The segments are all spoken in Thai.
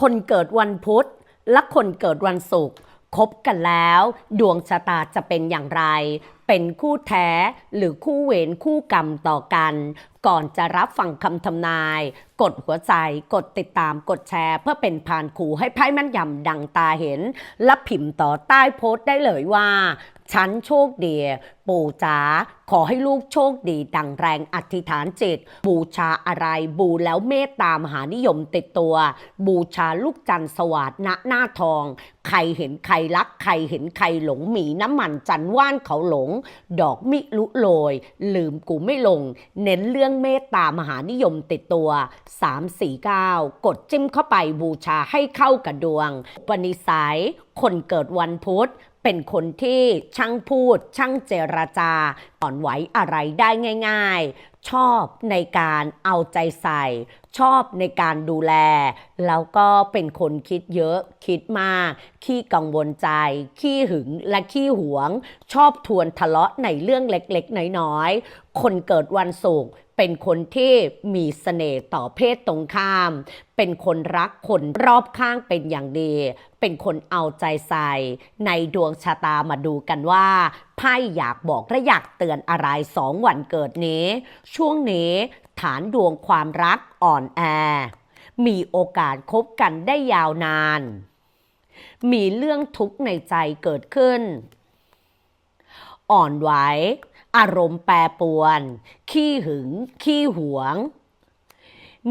คนเกิดวันพุธและคนเกิดวันศุกร์คบกันแล้ว ดวงชะตาจะเป็นอย่างไร เป็นคู่แท้หรือคู่เวรคู่กรรมต่อกัน ก่อนจะรับฟังคำทำนาย กดหัวใจ กดติดตามกดแชร์ เพื่อเป็นพานขู่ให้ไพ่แม่นยำดังตาเห็น และพิมพ์ต่อใต้โพสต์ได้เลยว่า ฉันโชคดีปู่จ๋าขอให้ลูกโชคดีดังแรงอธิษฐานจิต บูชาอะไรบูแล้วเมตตามหานิยมติดตัว บูชาลูกจันทร์สวัสดณหน้าทอง ใครเห็นใครรัก ใครเห็นใครหลงหมีน้ำมันจันทร์ว่านเขาหลง ดอกมิลุโรยลืมกูไม่ลง เน้นเรื่องเมตตามหานิยมติดตัว 349 กดจิ้มเข้าไปบูชาให้เข้ากับดวงปณิสัย คนเกิดวันพุธ เป็นคนที่ช่างพูด ช่างเจรจาอ่อนไหวอะไรได้ง่าย ๆ ชอบในการเอาใจใส่ ชอบในการดูแล แล้วก็เป็นคนคิดเยอะคิดมาก ขี้กังวลใจ ขี้หึงและขี้หวง ชอบทวนทะเลาะในเรื่องเล็กๆ น้อยๆ คนเกิดวันศุกร์ เป็นคนที่มีเสน่ห์ต่อเพศตรงข้าม เป็นคนรักคนรอบข้างเป็นอย่างดี เป็นคนเอาใจใส่ ในดวงชะตามาดูกันว่าไพ่อยากบอกและอยากเตือนอะไรสองวันเกิดนี้ ช่วงนี้ฐานดวงความรักอ่อนแอ มีโอกาสคบกันได้ยาวนาน มีเรื่องทุกข์ในใจเกิดขึ้น อ่อนไหว อารมณ์แปรปรวน ขี้หึง ขี้หวง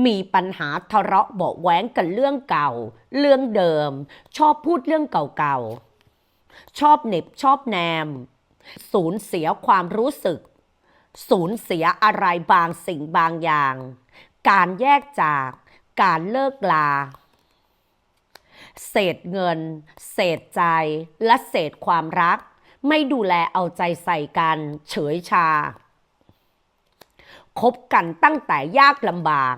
มีปัญหาทะเลาะเบาะแว้งกันเรื่องเก่า เรื่องเดิม ชอบพูดเรื่องเก่าๆ ชอบเหน็บชอบแนม สูญเสียความรู้สึก สูญเสียอะไรบางสิ่งบางอย่าง การแยกจาก การเลิกลา เศษเงิน เศษใจ และเศษความรัก ไม่ดูแลเอาใจใส่กันเฉยชา คบกันตั้งแต่ยากลำบาก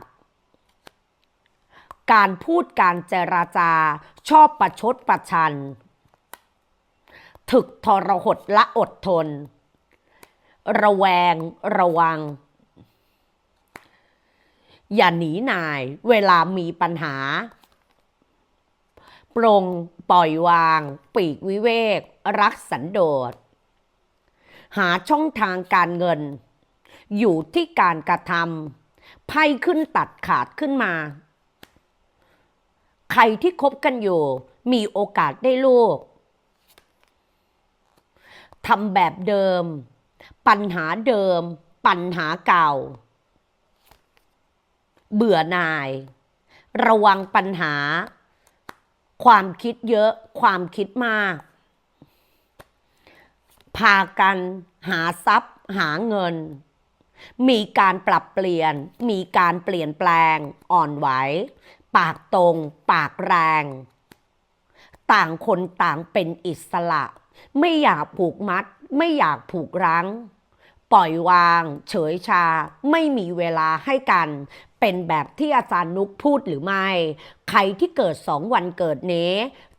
การพูดการเจราจาชอบประชดประชัน ถึกทรหดและอดทน ระแวงระวัง อย่าหนีนายเวลามีปัญหา ปรงปล่อยวาง ปีกวิเวก รักสันโดษ หาช่องทางการเงิน อยู่ที่การกระทำไพ่ขึ้นตัดขาดขึ้นมา ใครที่คบกันอยู่ มีโอกาสได้ลูกทำแบบเดิม ปัญหาเดิม ปัญหาเก่า เบื่อหน่าย ระวังปัญหา ความคิดเยอะความคิดมาก พากันหาทรัพย์หาเงิน มีการปรับเปลี่ยน มีการเปลี่ยนแปลง อ่อนไหว ปากตรง ปากแรง ต่างคนต่างเป็นอิสระ ไม่อยากผูกมัด ไม่อยากผูกรั้ง ปล่อยวาง เฉยชา ไม่มีเวลาให้กัน เป็นแบบที่อาจารย์นุกพูดหรือไม่ ใครที่เกิดสองวันเกิดนี้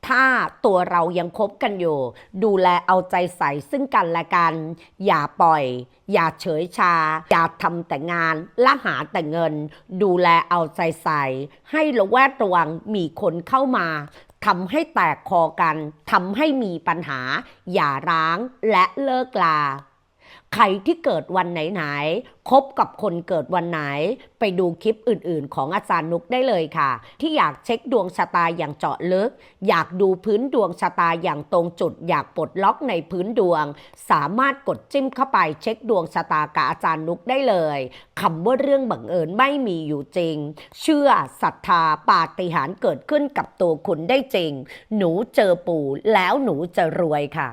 ถ้าตัวเรายังคบกันอยู่ ดูแลเอาใจใส่ซึ่งกันและกัน อย่าปล่อย อย่าเฉยชา อย่าทำแต่งานละหาแต่เงิน ดูแลเอาใจใส่ ให้ระแวดระวังมีคนเข้ามาทำให้แตกคอกันทำให้มีปัญหา อย่าร้างและเลิกลา ใครที่เกิดวันไหนๆคบกับคนเกิดวันไหน ไปดูคลิปอื่นๆ ของอาจารย์นุกได้เลยค่ะ ที่อยากเช็คดวงชะตาอย่างเจาะลึก อยากดูพื้นดวงชะตาอย่างตรงจุด อยากปลดล็อกในพื้นดวง สามารถกดจิ้มเข้าไปเช็คดวงชะตากับอาจารย์นุกได้เลยคำว่าเรื่องบังเอิญไม่มีอยู่จริง เชื่อศรัทธาปาฏิหาริย์เกิดขึ้นกับตัวคุณได้จริง หนูเจอปู่แล้วหนูจะรวยค่ะ